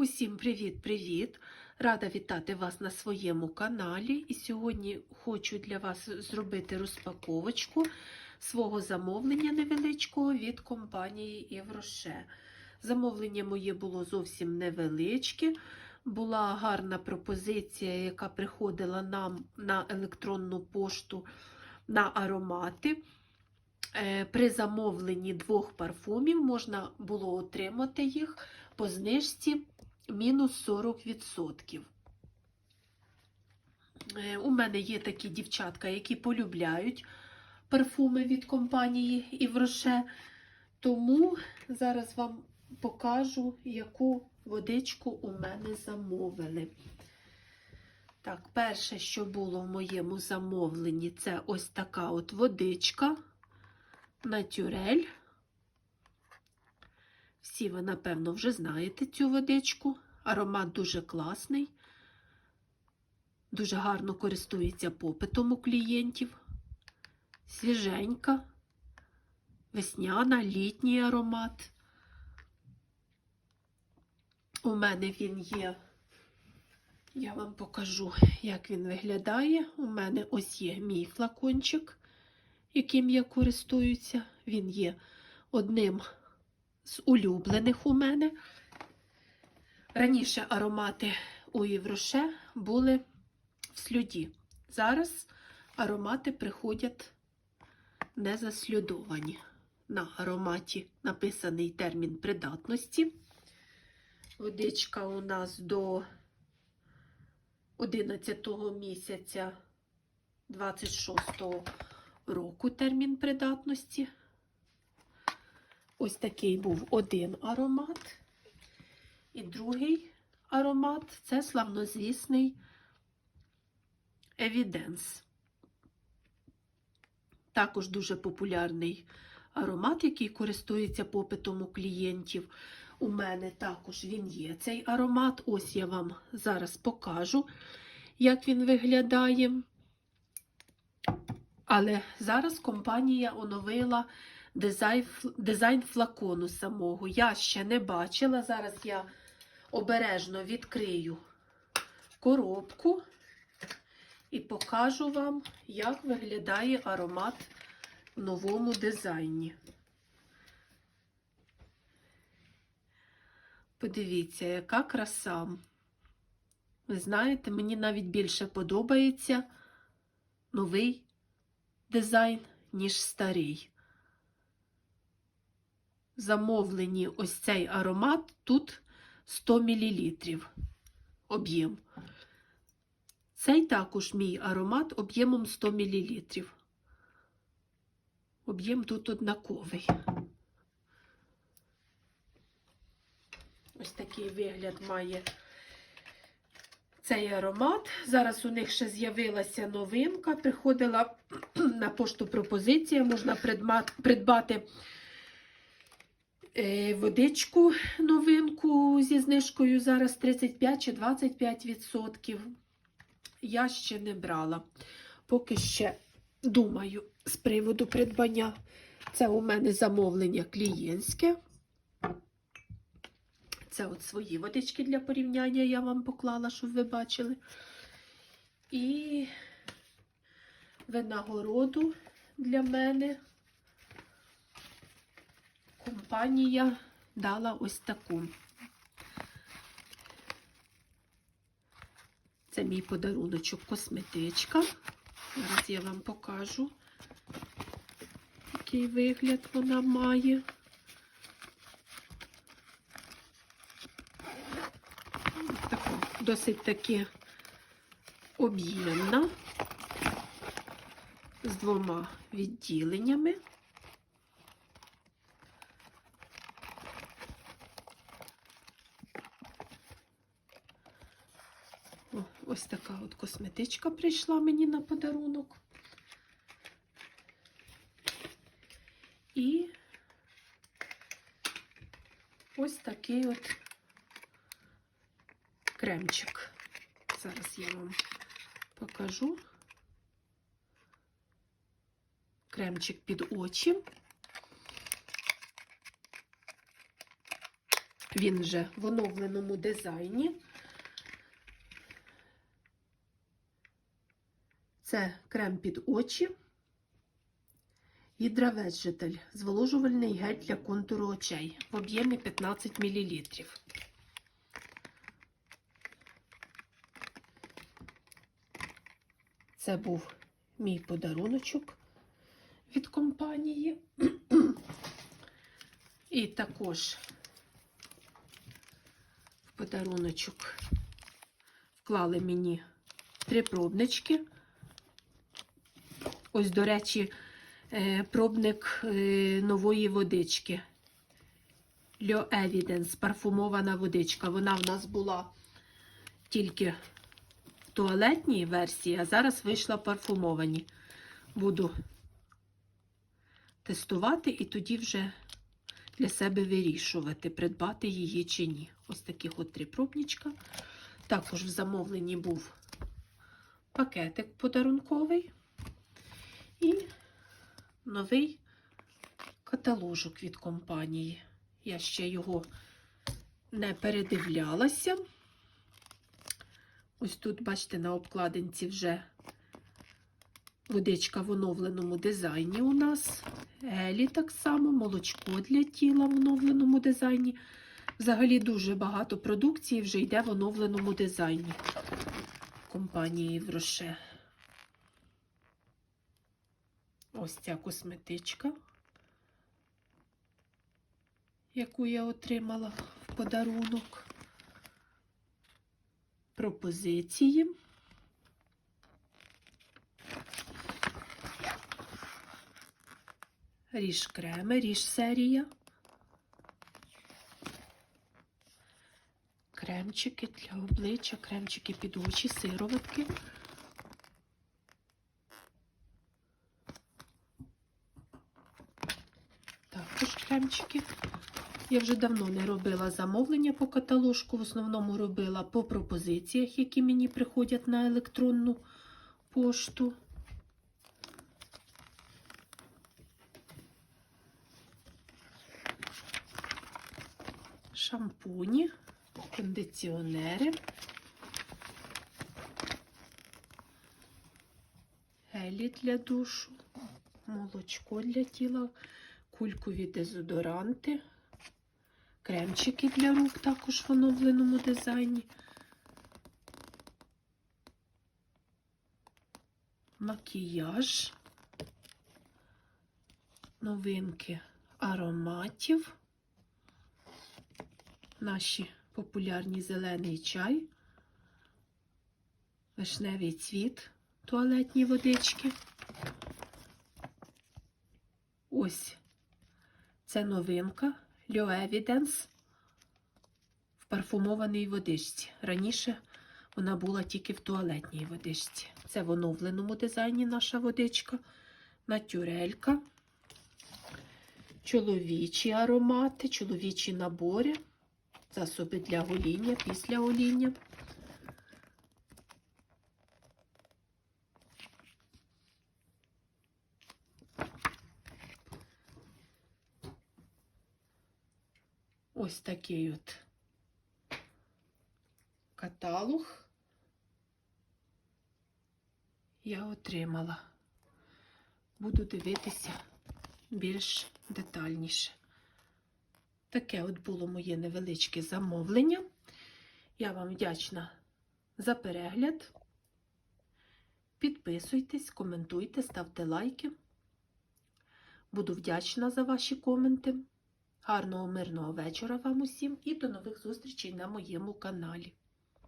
Усім привіт-привіт! Рада вітати вас на своєму каналі. І сьогодні хочу для вас зробити розпаковочку свого замовлення невеличкого від компанії Євроше. Замовлення моє було зовсім невеличке. Була гарна пропозиція, яка приходила нам на електронну пошту на аромати. Е, При замовленні двох парфумів можна було отримати їх по знижці мінус 40%. Е, У мене є такі дівчатка, які полюбляють парфуми від компанії Івроше. Тому зараз вам покажу, яку водичку у мене замовили. Так, перше, що було в моєму замовленні, це ось така от водичка Натюрель. Всі ви, напевно, вже знаєте цю водичку. Аромат дуже класний, дуже гарно користується попитом у клієнтів. Свіженька, весняна, літній аромат. У мене він є, я вам покажу, як він виглядає. У мене ось є мій флакончик, яким я користуюся. Він є одним з улюблених у мене. Раніше аромати у Євроше були в слюді. Зараз аромати приходять незаслюдовані. На ароматі написаний термін придатності. Водичка у нас до 11 місяця 26 року термін придатності. Ось такий був один аромат. І другий аромат це славнозвісний Evidence. Також дуже популярний аромат, який користується попитом у клієнтів. У мене також він є цей аромат. Ось я вам зараз покажу, як він виглядає. Але зараз компанія оновила дизайн, дизайн флакону самого. Я ще не бачила. Зараз я обережно відкрию коробку і покажу вам, як виглядає аромат в новому дизайні. Подивіться, яка краса. Ви знаєте, мені навіть більше подобається новий дизайн, ніж старий. Замовлені ось цей аромат тут 100 мл об'єм. Цей також мій аромат об'ємом 100 мл. Об'єм тут однаковий. Ось такий вигляд має цей аромат. Зараз у них ще з'явилася новинка. Приходила на пошту пропозиція, можна придбати водичку новинку зі знижкою зараз 35 чи 25%. Я ще не брала. Поки ще думаю з приводу придбання. Це у мене замовлення клієнтське. Це от свої водички для порівняння я вам поклала, щоб ви бачили. І винагороду для мене компанія дала ось таку. Це мій подаруночок косметичка. Зараз я вам покажу, який вигляд вона має. Така, досить таки об'ємна, з двома відділеннями. Ось така от косметичка прийшла мені на подарунок. І ось такий от кремчик. Зараз я вам покажу. Кремчик під очі. Він вже в оновленому дизайні. Це крем під очі. Гідраведжитель. Зволожувальний гель для контуру очей в об'ємі 15 мл. Це був мій подаруночок від компанії. І також в подаруночок вклали мені три пробнички. Ось, до речі, е, пробник е, нової водички. Льо Evidence, парфумована водичка. Вона в нас була тільки в туалетній версії, а зараз вийшла парфумовані. Буду тестувати і тоді вже для себе вирішувати, придбати її чи ні. Ось таких от три пробничка. Також в замовленні був пакетик подарунковий і новий каталожок від компанії. Я ще його не передивлялася. Ось тут, бачите, на обкладинці вже водичка в оновленому дизайні у нас. Гелі так само, молочко для тіла в оновленому дизайні. Взагалі дуже багато продукції вже йде в оновленому дизайні компанії Вроше. Ось ця косметичка, яку я отримала в подарунок. Пропозиції. Ріж креми, ріж серія. Кремчики для обличчя, кремчики під очі, сироватки. Також кремчики. Я вже давно не робила замовлення по каталожку. В основному робила по пропозиціях, які мені приходять на електронну пошту. Шампуні, кондиціонери, гелі для душу, молочко для тіла, кулькові дезодоранти, кремчики для рук також в оновленому дизайні. Макіяж, новинки ароматів, наші популярні зелений чай, вишневий цвіт, туалетні водички. Ось це новинка Leo Evidence в парфумованій водичці. Раніше вона була тільки в туалетній водичці. Це в оновленому дизайні наша водичка, натюрелька, чоловічі аромати, чоловічі набори, засоби для гоління, після гоління. Ось такий от каталог я отримала. Буду дивитися більш детальніше. Таке от було моє невеличке замовлення. Я вам вдячна за перегляд. Підписуйтесь, коментуйте, ставте лайки. Буду вдячна за ваші коменти. Гарного мирного вечора вам усім і до нових зустрічей на моєму каналі.